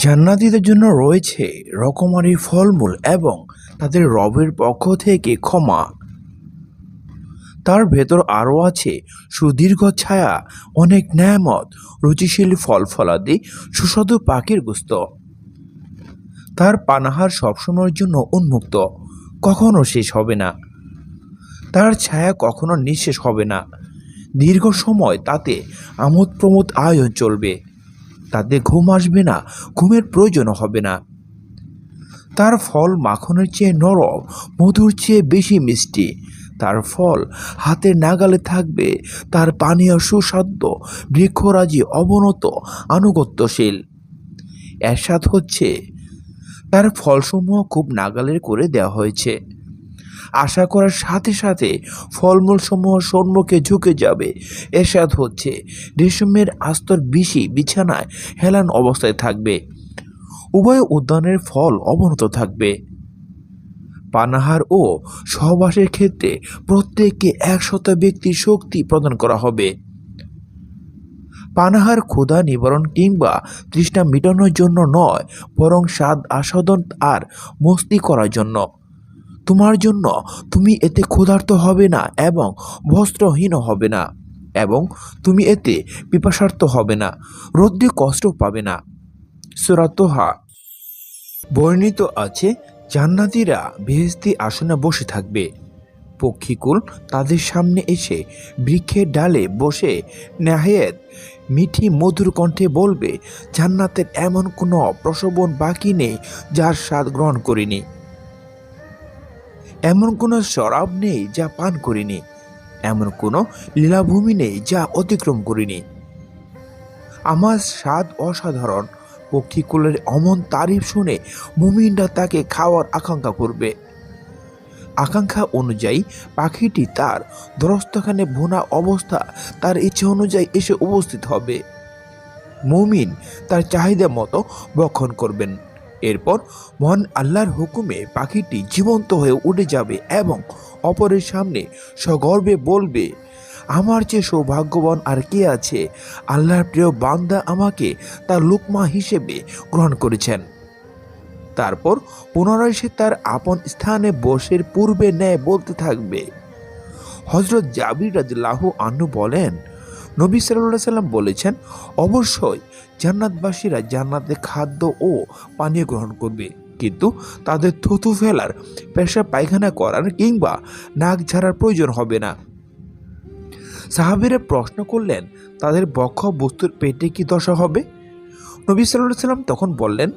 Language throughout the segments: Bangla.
জান্নাতীদের জন্য রয়েছে রকমারি ফলমূল এবং তাদের রবের পক্ষ থেকে ক্ষমা। তার ভেতর আরও আছে সুদীর্ঘ ছায়া, অনেক ন্যায়ামত রুচিশীল ফল ফলাদি, সুস্বাদু পাখির গুস্ত। তার পানাহার সবসময়ের জন্য উন্মুক্ত, কখনো শেষ হবে না। তার ছায়া কখনো নিঃশেষ হবে না। দীর্ঘ সময় তাতে আমোদ প্রমোদ আয়োজন চলবে। তাতে ঘুম আসবে না, ঘুমের প্রয়োজনও হবে না। তার ফল মাখনের চেয়ে নরম, মধুর চেয়ে বেশি মিষ্টি। তার ফল হাতে নাগালে থাকবে, তার পানীয় সুস্বাদ্য বৃক্ষরাজি অবনত, আনুগত্যশীল। এরশাদ হচ্ছে, তার ফলসমূহ খুব নাগালের করে দেওয়া হয়েছে। আশা করার সাথে সাথে ফলমূল সমূহ সম্মুখে ঝুঁকে যাবে। এরশাদ হচ্ছে রেশমের আস্তর বিশি বিছানায় হেলান অবস্থায় থাকবে। উভয় উদ্যানের ফল অবনত থাকবে। পানাহার ও সহবাসের ক্ষেত্রে প্রত্যেককে এক একশত ব্যক্তির শক্তি প্রদান করা হবে। পানাহার, ক্ষুধা নিবারণ কিংবা তৃষ্ণা মেটানোর জন্য নয়, বরং স্বাদ আস্বাদন আর মস্তি করার জন্য। তোমার জন্য তুমি এতে ক্ষুধার্ত হবে না এবং বস্ত্রহীন হবে না এবং তুমি এতে পিপাসার্থ হবে না, রোদ্রে কষ্ট পাবে না। সুরাতোহা বর্ণিত আছে, জান্নাতীরা বেহেস্তি আসনে বসে থাকবে। পক্ষীকুল তাদের সামনে এসে বৃক্ষের ডালে বসে নাহেদ মিঠি মধুর কণ্ঠে বলবে, জান্নাতের এমন কোনো প্রসবন বাকি নেই যার স্বাদ গ্রহণ করিনি। এমন কোনো শরাব নেই যা পান করিনি। এমন কোনো লীলাভূমি নেই যা অতিক্রম করিনি। আমার স্বাদ অসাধারণ। পক্ষীকুলের অমন তারিফ শুনে মুমিনরা তাকে খাওয়ার আকাঙ্ক্ষা করবে। আকাঙ্ক্ষা অনুযায়ী পাখিটি তার দরস্তখানে ভুনা অবস্থা তার ইচ্ছে অনুযায়ী এসে উপস্থিত হবে। মুমিন তার চাহিদা মতো বক্ষণ করবেন। এরপর মহান আল্লাহর হুকুমে পাখিটি জীবন্ত হয়ে উঠে যাবে এবং অপরের সামনে সগর্বে বলবে, আমার চেয়ে সৌভাগ্যবান আর কে আছে? আল্লাহর প্রিয় বান্দা আমাকে তার লুকমা হিসেবে গ্রহণ করেছেন। তারপর পুনরায় সে তার আপন স্থানে বসের পূর্বে ন্যায় বলতে থাকবে হজরত জাবির রাজলাহু আন্নু বলেন নবী সাল্লাহ সাল্লাম বলেছেন, অবশ্যই জান্নাতবাসীরা জান্নাতে খাদ্য ও পানীয় গ্রহণ করবে। কিন্তু তাদের থুথু ফেলার পেশা পায়খানা করার কিংবা নাক ঝাড়ার প্রয়োজন হবে না। সাহাবিরা প্রশ্ন করলেন, তাদের বক্ষ বস্তুর পেটে কি দশা হবে? নবী সাল্লাহ সাল্লাম তখন বললেন,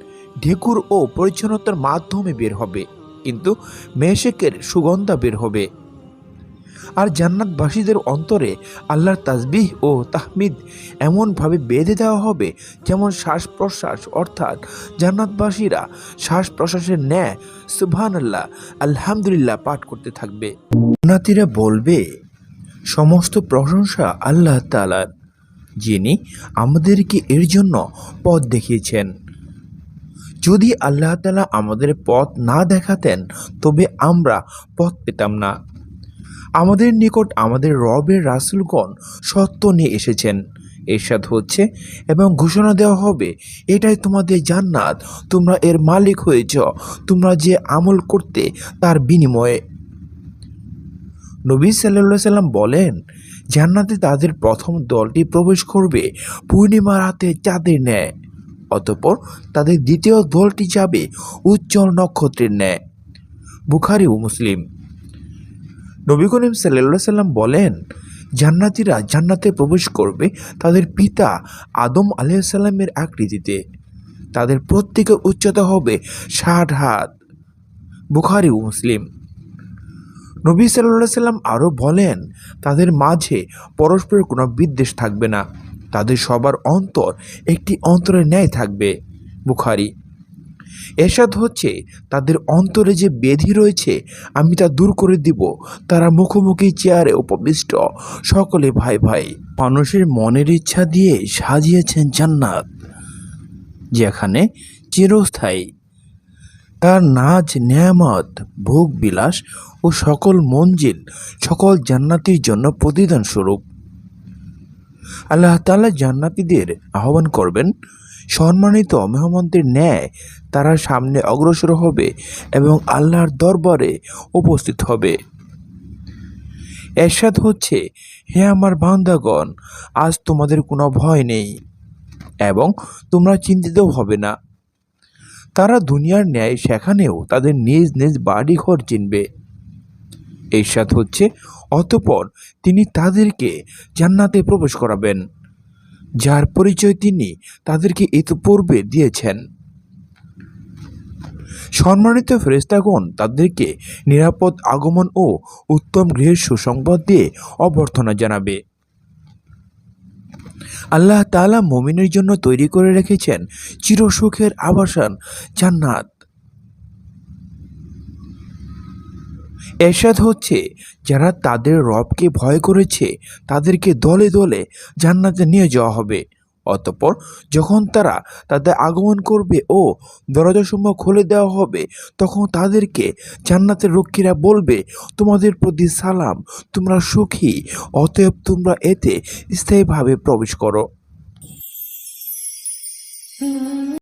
ঢেকুর ও পরিচ্ছন্নতার মাধ্যমে বের হবে, কিন্তু মেশেকের সুগন্ধা বের হবে। আর জান্নাতবাসীদের অন্তরে আল্লাহর তাসবিহ ও তাহমিদ এমনভাবে বেঁধে দেওয়া হবে যেমন শ্বাস প্রশ্বাস অর্থাৎ জান্নাতবাসীরা শ্বাস প্রশ্বাসের ন্যায় সুবহান আল্লাহ আলহামদুলিল্লাহ পাঠ করতে থাকবে। জান্নাতীরা বলবে, সমস্ত প্রশংসা আল্লাহ তালার যিনি আমাদেরকে এর জন্য পথ দেখিয়েছেন। যদি আল্লাহ তালা আমাদের পথ না দেখাতেন, তবে আমরা পথ পেতাম না। আমাদের নিকট আমাদের রবের রাসুলগণ সত্য নিয়ে এসেছেন। এরশাদ হচ্ছে এবং ঘোষণা দেওয়া হবে, এটাই তোমাদের জান্নাত। তোমরা এর মালিক হয়েছ, তোমরা যে আমল করতে তার বিনিময়ে। নবী সাল্লাহ সাল্লাম বলেন, জান্নাতে তাদের প্রথম দলটি প্রবেশ করবে পূর্ণিমা রাতে চাঁদের ন্যায়, অতপর তাদের দ্বিতীয় দলটি যাবে উজ্জ্বল নক্ষত্রের ন্যায়। বুখারি ও মুসলিম। নবী করিম সাল্লা সাল্লাম বলেন, জান্নাতিরা জান্নাতে প্রবেশ করবে তাদের পিতা আদম আলিয়াল্লামের আকৃতিতে। তাদের প্রত্যেকের উচ্চতা হবে ষাট হাত। বুখারি মুসলিম। নবী সাল্লাহ সাল্লাম আরও বলেন, তাদের মাঝে পরস্পরের কোনো বিদ্বেষ থাকবে না। তাদের সবার অন্তর একটি অন্তরের ন্যায় থাকবে। বুখারি। এরশাদ হচ্ছে তাদের অন্তরে যে বেধি রয়েছে, আমি তা দূর করে দিব। তারা মুখোমুখি চেয়ারে উপবিষ্ট। সকলে ভাই ভাই, মানুষের মনের ইচ্ছা দিয়ে সাজিয়েছেন জান্নাত, যেখানে চিরস্থায়ী। তার নাচ নেয়ামত, ভোগ বিলাস ও সকল মঞ্জিল, সকল জান্নাতির জন্য প্রতিদান স্বরূপ। আল্লাহ তাআলা জান্নাতীদের আহ্বান করবেন সম্মানিত মেহমানদের ন্যায় তারা সামনে অগ্রসর হবে এবং আল্লাহর দরবারে উপস্থিত হবে। এরশাদ হচ্ছে, হে আমার বান্দাগণ, আজ তোমাদের কোনো ভয় নেই এবং তোমরা চিন্তিত হবে না। তারা দুনিয়ার ন্যায় সেখানেও তাদের নিজ নিজ বাড়ি ঘর চিনবে। এরশাদ হচ্ছে, অতপর তিনি তাদেরকে জান্নাতে প্রবেশ করাবেন। যার পরিচয় তিনি তাদেরকে ইতিপূর্বে দিয়েছেন। সম্মানিত ফেরেস্তাগণ তাদেরকে নিরাপদ আগমন ও উত্তম গৃহের সুসংবাদ দিয়ে অভ্যর্থনা জানাবে। আল্লাহ তাআলা মুমিনের জন্য তৈরি করে রেখেছেন চিরসুখের আবাসন জান্নাত। এরশাদ হচ্ছে যারা তাদের রবকে ভয় করেছে, তাদেরকে দলে দলে জান্নাতে নিয়ে যাওয়া হবে। অতঃপর যখন তারা তাদের আগমন করবে ও দরজাসমূহ খুলে দেওয়া হবে, তখন তাদেরকে জান্নাতের রক্ষীরা বলবে, তোমাদের প্রতি সালাম, তোমরা সুখী, অতএব তোমরা এতে স্থায়ীভাবে প্রবেশ করো।